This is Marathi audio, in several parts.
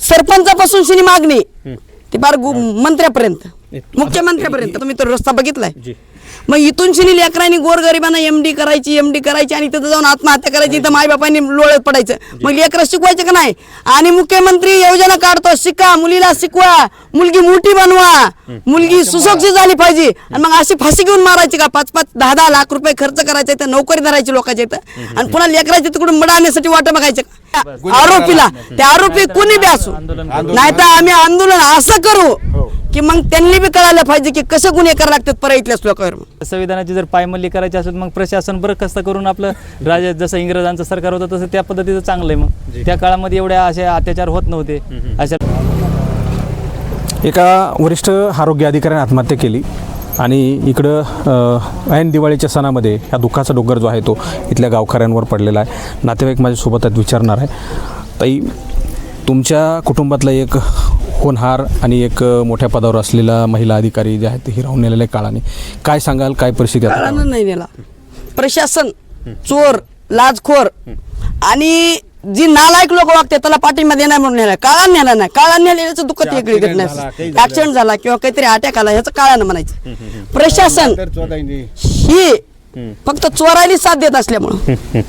सरपंचापासून शिनी मागणी. ती बार गु- मंत्र्यापर्यंत. मुख्यमंत्र्यापर्यंत. तुम्ही तो रस्ता बघितलाय. मग इथून शिनी लेकरांनी गोरगरिबांना एमडी करायची एमडी करायची आणि तिथं जाऊन आत्महत्या करायची इथं मायबापांनी लोळत पडायचं. मग लेकरं शिकवायचं का नाही? आणि मुख्यमंत्री योजना काढतो शिका मुलीला शिकवा मुलगी मोठी बनवा मुलगी सुशिक्षित झाली पाहिजे. आणि मग अशी फाशी घेऊन मारायची का? पाच पाच दहा दहा लाख रुपये खर्च करायचा इथं नोकरी धरायची लोकांच्या इथं. आणि पुन्हा लेकराच्या तिकडून मडाण्यासाठी वाट बघायचं का? आरोपीला ते आरोपी कोणी बी असो. नाही तर आम्ही आंदोलन असं करू. की मग त्यांनी बी कळायला पाहिजे की कसं गुन्हे करायला लागतात परत इथल्याच लोकांवर. संविधानाची जर पायमल्ली करायची असेल मग प्रशासन बरखास्त करून आपलं राजा जसं इंग्रजांचं सरकार होतं तसं त्या पद्धतीचं चांगलं आहे मग त्या काळामध्ये एवढे असे अत्याचार होत नव्हते. अशा एका वरिष्ठ आरोग्य अधिकाऱ्याने आत्महत्या केली आणि इकडं अ, ऐन दिवाळीच्या सणामध्ये ह्या दुःखाचा डोंगर जो आहे तो इथल्या गावकऱ्यांवर पडलेला आहे. नातेवाईक माझ्यासोबत आहेत विचारणार आहे. ताई तुमच्या कुटुंबातला एक होनहार आणि एक मोठ्या पदावर असलेला महिला अधिकारी जे आहेत हे राहून नेलेले काळाने. काय सांगाल काय परिस्थिती आता? काळानं नाही नेला. प्रशासन चोर लाजखोर आणि जी नालायक लोक वागते त्याला पाठिंबा देणार म्हणून नेला. काळा नेला नाही. काळा नेल्याचं दुःख वेगळी घटना ऍक्सिडेंट झाला किंवा काहीतरी अटॅक आला ह्याचं काळानं म्हणायचं. प्रशासन ही फक्त चोरायला साथ देत असल्यामुळं.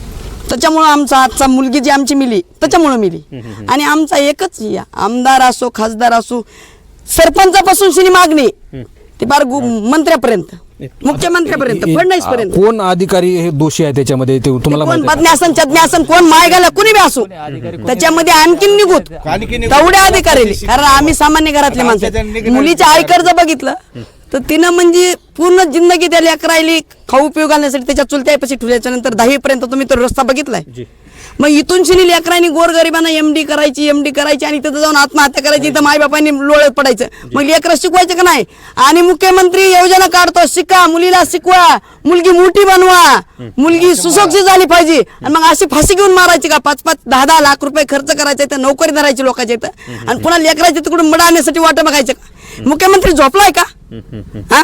त्याच्यामुळं आमचा आजचा मुलगी जी आमची मिली त्याच्यामुळं मिली. आणि आमचा एकच आमदार असो खासदार असो सरपंचापासून शिनी मागणी ती बार गु- मंत्र्यापर्यंत मुख्यमंत्र्यापर्यंत फडणवीस पर्यंत कोण अधिकारी हे दोषी आहे त्याच्यामध्ये? ते तुम्हाला कोण? बदन्यासन चदन्यासन कोण माय घाला कुणी बी असो. त्याच्यामध्ये आणखीन निघूत. तेवढ्या अधिकारी कारण आम्ही सामान्य घरातले माणसं मुलीच्या आई कर्ज बघितलं. तर तिनं म्हणजे पूर्ण जिंदगी त्या लेकरायली खाऊ पिऊ घालण्यासाठी त्याच्या चुलत्या पैसे ठेवल्याच्या नंतर दहावी पर्यंत तुम्ही तो रस्ता बघितलाय? मग इथून शिनी लेकरांनी गोरगरिबांना एमडी करायची एमडी करायची आणि तिथं जाऊन आत्महत्या करायची इथं मायबापांनी लोळत पडायचं. मग लेकरं शिकवायचं का नाही? आणि मुख्यमंत्री योजना काढतो शिका मुलीला शिकवा मुलगी मोठी बनवा मुलगी सुशिक्षित झाली पाहिजे. आणि मग अशी फाशी घेऊन मारायची का? पाच पाच दहा दहा लाख रुपये खर्च करायचा इथं नोकरी धरायची लोकांच्या इथं. आणि पुन्हा लेकराच्या तिकडून मडाण्यासाठी वाट बघायचं का? मुख्यमंत्री झोपलाय का? हा?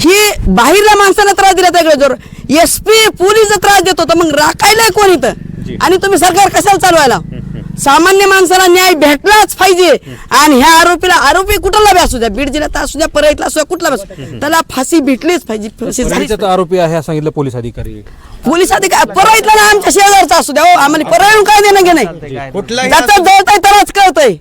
ही बाहेरल्या माणसाला त्रास दिला त्याकडे जोर. एस पी पोलीस त्रास देतो तर मग राखायला कोण इथं? आणि तुम्ही सरकार कशाला चालवायला? सामान्य माणसाला न्याय भेटलाच पाहिजे. आणि ह्या आरोपीला आरोपी कुठला बी असू द्या बीड जिल्ह्यात असू द्या परळीतला असू द्या कुठला बी असू द्या, त्याला फाशी भेटलीच पाहिजे फाशी तर आरोपी आहे असं सांगितलं पोलीस अधिकारी. पोलीस अधिकारी परळीतला ना आमच्या शेजारचा असू द्या. हो, आम्हाला परळून काय देणं घे नाही. ज्याचं जळतंय त्यालाच कळतंय.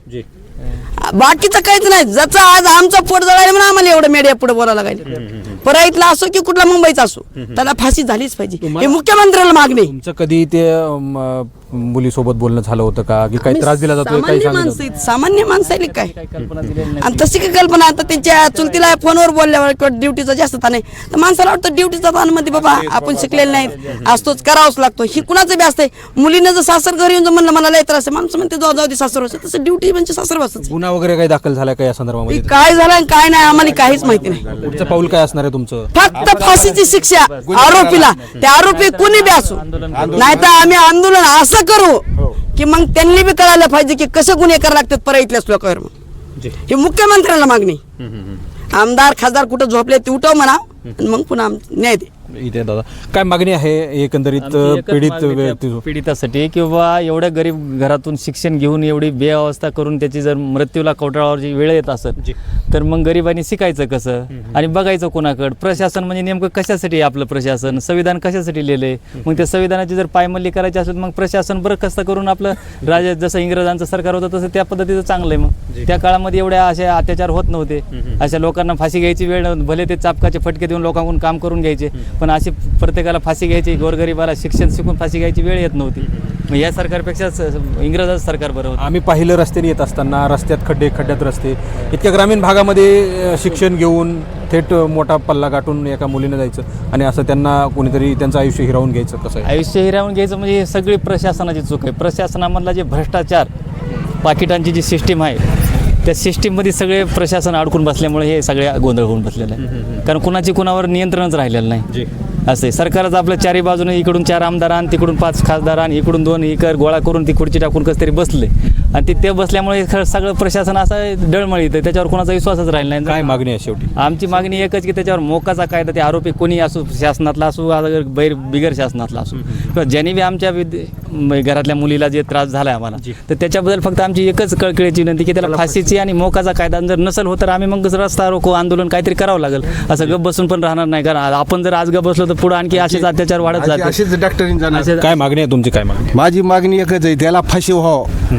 बाकीचं काहीच नाही. जसं आज आमचं पोट जळायला म्हणून आम्हाला एवढं मीडिया पुढे बोलायला लागेल. परळीतला असो की कुठला मुंबईचा असो त्याला फाशी झालीच पाहिजे. हे मुख्यमंत्र्याला मागणी तुमचं कधी ते मुलीसोबत बोलणं झालं होतं का? की काही त्रास दिला काही सामान्य माणसं आहेत, सामान्य माणसं आहेत काय? काही आणि तशी काय कल्पना आता त्यांच्या चुलतीला फोनवर बोलल्यावर किंवा ड्युटीचा जास्त ताण आहे. तर माणसाला वाटतं ड्युटीचा ताणमध्ये बाबा आपण शिकलेले नाहीत. असतोच करावंच लागतो. ही कुणाचं बी असतंय. मुलीनं जर सासर घरी येऊन जर म्हणलं मला लय त्रास आहे. माणसं म्हणते जाऊ जाऊ दे सासर वाजता तसं ड्युटी म्हणजे सासर वाजताच गुन्हा वगैरे काही दाखल झाला का या संदर्भामध्ये? काय झालं आणि काय नाही आम्हाला काहीच माहिती नाही. पुढचं पाऊल काय असणार आहे? तुमचं. फक्त फाशीची शिक्षा आरोपीला. ते आरोपी कोणी बी असो. नाही तर आम्ही आंदोलन असं करू की मग त्यांनी बी कळायला पाहिजे की कसं गुन्हे करायला लागतात परत इथल्याच लोकांवर हे मुख्यमंत्र्याला मागणी. आमदार खासदार कुठं झोपले ते उठव म्हणा. आणि मग पुन्हा न्याय दे. इथे दादा. काय मागणी आहे एकंदरीत आमची एकच पीडित मागणी त्या व्यक्ती- पीडितासाठी किंवा एवढ्या गरीब घरातून शिक्षण घेऊन एवढी बेअवस्था करून त्याची जर मृत्यूला कवटाळावरची वेळ येत असत तर मग गरिबांनी शिकायचं कसं? आणि बघायचं कोणाकडं? प्रशासन म्हणजे नेमकं कशासाठी आहे आपलं प्रशासन? संविधान कशासाठी लिहिलंय? मग त्या संविधानाची जर पायमल्ली करायची असेल मग प्रशासन बरखास्त करून आपलं राजा जसं इंग्रजांचं सरकार होतं तसं त्या पद्धतीचं चांगलं आहे मग त्या काळामध्ये एवढे असे अत्याचार होत नव्हते. अशा लोकांना फाशी घ्यायची वेळ नव्हती. भले ते चापकाचे फटके देऊन लोकांकडून काम करून घ्यायचे. पण अशी प्रत्येकाला फाशी घ्यायची गोरगरिबाला शिक्षण शिकून फाशी घ्यायची वेळ येत नव्हती. मग या सरकारपेक्षा इंग्रजाचं सरकार बरं होतं. आम्ही पाहिलं रस्त्याने येत असताना रस्त्यात खड्डे खड्ड्यात रस्ते. इतक्या ग्रामीण भागामध्ये शिक्षण घेऊन थेट मोठा पल्ला गाठून एका मुलीनं जायचं आणि असं त्यांना कोणीतरी त्यांचं आयुष्य हिरावून घ्यायचं कसं आहे? आयुष्य हिरावून घ्यायचं म्हणजे हे सगळी प्रशासनाची चूक आहे. प्रशासनामधला जे भ्रष्टाचार पाकिटांची जी सिस्टीम आहे त्या सिस्टीममध्ये सगळे प्रशासन अडकून बसल्यामुळे हे सगळे गोंधळ होऊन बसलेलं आहे कारण कुणाची कुणावर नियंत्रणच राहिलेलं नाही. असं आहे. सरकारच आपलं चारी बाजूने इकडून चार आमदार आण तिकडून पाच खासदार इकडून दोन इकर गोळा करून ती खुर्ची टाकून कसं तरी बसले. आणि ते ते बसल्यामुळे खरं सगळं प्रशासन असं डळमळ येतं त्याच्यावर कोणाचा विश्वासच राहिला नाही. काय मागणी आहे शेवटी? आमची मागणी एकच की त्याच्यावर मोकाचा कायदा ते आरोपी कोणी असो शासनातला असो बैर बिगर शासनातला असो. किंवा ज्यांनी बी आमच्या घरातल्या मुलीला जे त्रास झाला आम्हाला तर त्याच्याबद्दल फक्त आमची एकच कळकळीची विनंती की त्याला फाशीची आणि मोकाचा कायदा जर नसेल होत तर आम्ही मग रस्ता रोको आंदोलन काहीतरी करावं लागेल. असं गप बसून पण राहणार नाही. कारण आपण जर आज गप बसलो तर पुढे आणखी असेच अत्याचार वाढत जाते अशीच डॉक्टरीन काय मागणी आहे तुमची काय मागणी? माझी मागणी एकच आहे त्याला फाशी व्हावं.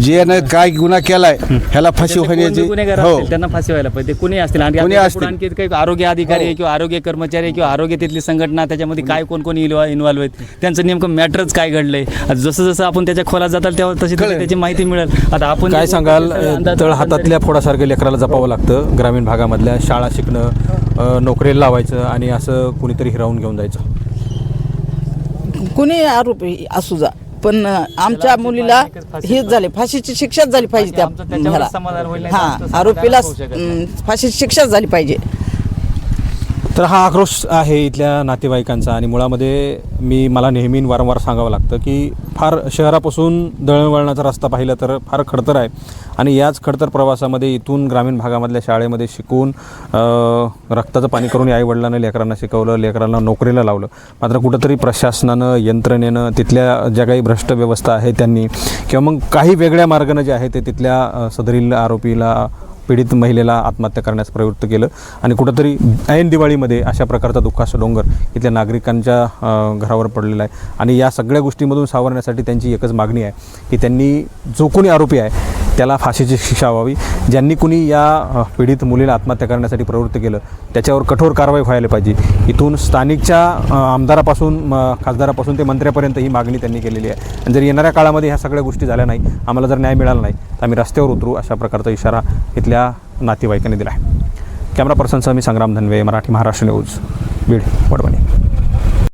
जे काय गुन्हा केलाय ह्याला फाशी होण्याची गुन्हेगार हो. असतील? त्यांना फाशी व्हायला पाहिजे. कुणी असतील? आणि कोणी असतील. आणखी काही आरोग्य अधिकारी आहे किंवा आरोग्य कर्मचारी आहे किंवा आरोग्य तिथली संघटना त्याच्यामध्ये काय कोण कोण इन्व्हॉल्व आहेत? त्यांचं नेमकं मॅटरच काय घडलंय? आता जसं जसं आपण त्याच्या खोलात जाताल तेव्हा तशी. त्याची माहिती मिळेल. आता आपण काय जे सांगाल? बोलतो त्याचा अंदाज- तळ हातातल्या फोडासारखं लेकराला जपावं लागतं. ग्रामीण भागामधल्या शाळा शिकणं अ, नोकरीला लावायचं आणि असं कुणीतरी हिरावून घेऊन जायचं. कुणी आरोपी असू जा. पण आमच्या मुलीला हेच झाले. फाशीची शिक्षाच झाली पाहिजे त्या. समाधान होईल, हा आरोपीला फाशीची शिक्षाच झाली पाहिजे. तर हा आक्रोश आहे इथल्या नातेवाईकांचा आणि मुळामध्ये मी मला नेहमी वारंवार सांगावं लागतं की फार शहरापासून दळणवळणाचा रस्ता पाहिला तर फार खडतर आहे. आणि याच खडतर प्रवासामध्ये इथून ग्रामीण भागामधल्या शाळेमध्ये शिकून रक्ताचं पाणी करून आईवडिलांना लेकरांना शिकवलं लेकरांना नोकरीला लावलं. मात्र कुठंतरी प्रशासनानं यंत्रणेनं तिथल्या ज्या काही भ्रष्ट व्यवस्था आहे त्यांनी किंवा मग काही वेगळ्या मार्गानं जे आहे ते तिथल्या सदरील आरोपीला पीडित महिलेला आत्महत्या करण्यास प्रवृत्त केलं. आणि कुठंतरी ऐन दिवाळीमध्ये अशा प्रकारचा दुःखाचा डोंगर इथल्या नागरिकांच्या घरावर पडलेला आहे. आणि या सगळ्या गोष्टीमधून सावरण्यासाठी त्यांची एकच मागणी आहे की त्यांनी जो कोणी आरोपी आहे त्याला फाशीची शिक्षा व्हावी. ज्यांनी कुणी या पीडित मुलीला आत्महत्या करण्यासाठी प्रवृत्त केलं त्याच्यावर कठोर कारवाई व्हायला पाहिजे. इथून स्थानिकच्या आमदारापासून खासदारापासून ते मंत्र्यापर्यंत ही मागणी त्यांनी केलेली आहे. आणि जर येणाऱ्या काळामध्ये ह्या सगळ्या गोष्टी झाल्या नाही आम्हाला जर न्याय मिळाला नाही तर आम्ही रस्त्यावर उतरू अशा प्रकारचा इशारा इथल्या नातेवाईकांनी दिला आहे. कॅमेरा पर्सनसह मी संग्राम धनवे मराठी महाराष्ट्र न्यूज बीड वडवणी.